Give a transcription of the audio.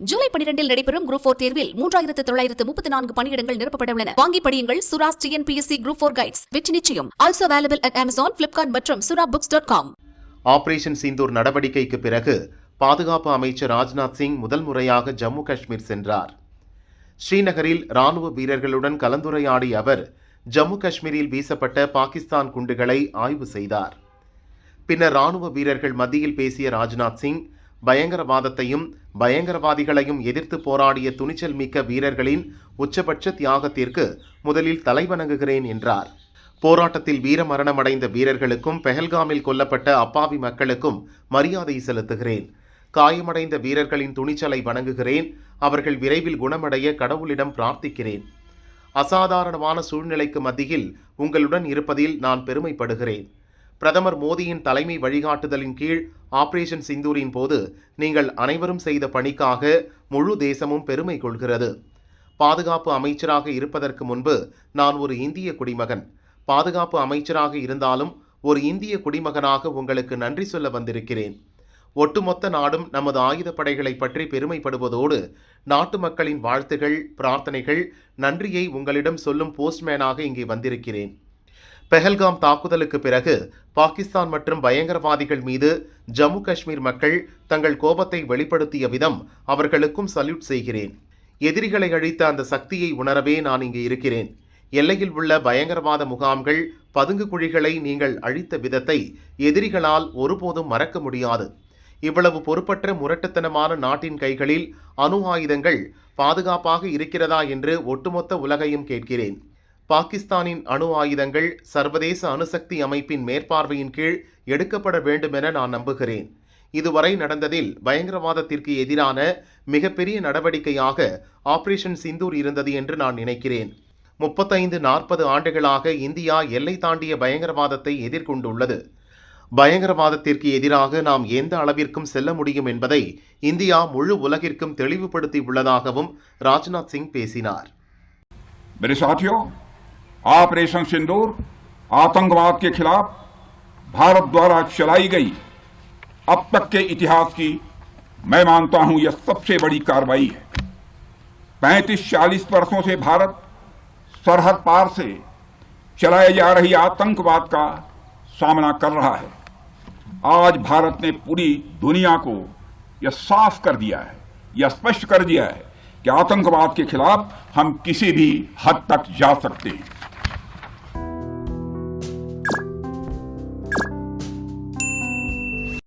ஜூலை பனிரெண்டில் நடைபெறும் group four தேர்வில் மூன்றாயிரத்து தொள்ளாயிரத்து முப்பத்தி நான்கு பணியிடங்கள் நிரப்பப்பட உள்ளன வாங்கி படியுங்கள் Sura's TNPSC group four guides வெற்றி நிச்சயம். Also available at Amazon Flipkart மற்றும் Sura books dot com operation Sindoor நடவடிக்கைக்கு பிறகு பாதுகாப்பு அமைச்சர் ராஜ்நாத் சிங் முதல் முறையாக ஜம்மு காஷ்மீர் சென்றார். ஸ்ரீநகரில் ராணுவ வீரர்களுடன் கலந்துரையாடிய அவர் ஜம்மு காஷ்மீரில் வீசப்பட்ட பாகிஸ்தான் குண்டுகளை ஆய்வு செய்தார். பின்னர் ராணுவ வீரர்கள் மத்தியில் பேசிய ராஜ்நாத் சிங் பயங்கரவாதத்தையும் பயங்கரவாதிகளையும் எதிர்த்து போராடிய துணிச்சல் மிக்க வீரர்களின் உச்சபட்ச தியாகத்திற்கு முதலில் தலைவணங்குகிறேன் என்றார். போராட்டத்தில் வீரமரணமடைந்த வீரர்களுக்கும் பெஹல்காமில் கொல்லப்பட்ட அப்பாவி மக்களுக்கும் மரியாதை செலுத்துகிறேன். காயமடைந்த வீரர்களின் துணிச்சலை வணங்குகிறேன். அவர்கள் விரைவில் குணமடைய கடவுளிடம் பிரார்த்திக்கிறேன். அசாதாரணமான சூழ்நிலைக்கு மத்தியில் உங்களுடன் இருப்பதில் நான் பெருமைப்படுகிறேன். பிரதமர் மோடியின் தலைமை வழிகாட்டுதலின் கீழ் ஆபரேஷன் சிந்தூரின் போது நீங்கள் அனைவரும் செய்த பணிக்காக முழு தேசமும் பெருமை கொள்கிறது. பாதுகாப்பு அமைச்சராக இருப்பதற்கு முன்பு நான் ஒரு இந்திய குடிமகன். பாதுகாப்பு அமைச்சராக இருந்தாலும் ஒரு இந்திய குடிமகனாக உங்களுக்கு நன்றி சொல்ல வந்திருக்கிறேன். ஒட்டுமொத்த நாடும் நமது ஆயுதப்படைகளை பற்றி பெருமைப்படுவதோடு நாட்டு மக்களின் வாழ்த்துகள் பிரார்த்தனைகள் நன்றியை உங்களிடம் சொல்லும் போஸ்ட்மேனாக இங்கே வந்திருக்கிறேன். பெஹல்காம் தாக்குதலுக்கு பிறகு பாகிஸ்தான் மற்றும் பயங்கரவாதிகள் மீது ஜம்மு காஷ்மீர் மக்கள் தங்கள் கோபத்தை வெளிப்படுத்திய விதம் அவர்களுக்கும் சல்யூட் செய்கிறேன். எதிரிகளை அழித்த அந்த சக்தியை உணரவே நான் இங்கு இருக்கிறேன். எல்லையில் உள்ள பயங்கரவாத முகாம்கள் பதுங்கு குழிகளை நீங்கள் அழித்த விதத்தை எதிரிகளால் ஒருபோதும் மறக்க முடியாது. இவ்வளவு பொறுப்பற்ற முரட்டுத்தனமான நாட்டின் கைகளில் அணு ஆயுதங்கள் பாதுகாப்பாக இருக்கிறதா என்று ஒட்டுமொத்த உலகையும் கேட்கிறேன். பாகிஸ்தானின் அணு ஆயுதங்கள் சர்வதேச அணுசக்தி அமைப்பின் மேற்பார்வையின் கீழ் எடுக்கப்பட வேண்டுமென நான் நம்புகிறேன். இதுவரை நடந்ததில் பயங்கரவாதத்திற்கு எதிரான மிகப்பெரிய நடவடிக்கையாக ஆபரேஷன் சிந்தூர் இருந்தது என்று நான் நினைக்கிறேன். முப்பத்தைந்து நாற்பது ஆண்டுகளாக இந்தியா எல்லை தாண்டிய பயங்கரவாதத்தை எதிர்கொண்டுள்ளது. பயங்கரவாதத்திற்கு எதிராக நாம் எந்த அளவிற்கும் செல்ல முடியும் என்பதை இந்தியா முழு உலகிற்கும் தெளிவுபடுத்தி உள்ளதாகவும் ராஜ்நாத் சிங் பேசினார். ऑपरेशन सिंदूर, आतंकवाद के खिलाफ भारत द्वारा चलाई गई अब तक के इतिहास की मैं मानता हूँ यह सबसे बड़ी कार्रवाई है। पैंतीस चालीस वर्षों से भारत सरहद पार से चलाए जा रही आतंकवाद का सामना कर रहा है। आज भारत ने पूरी दुनिया को यह साफ़ कर दिया है, यह स्पष्ट कर दिया है कि आतंकवाद के खिलाफ हम किसी भी हद तक जा सकते हैं।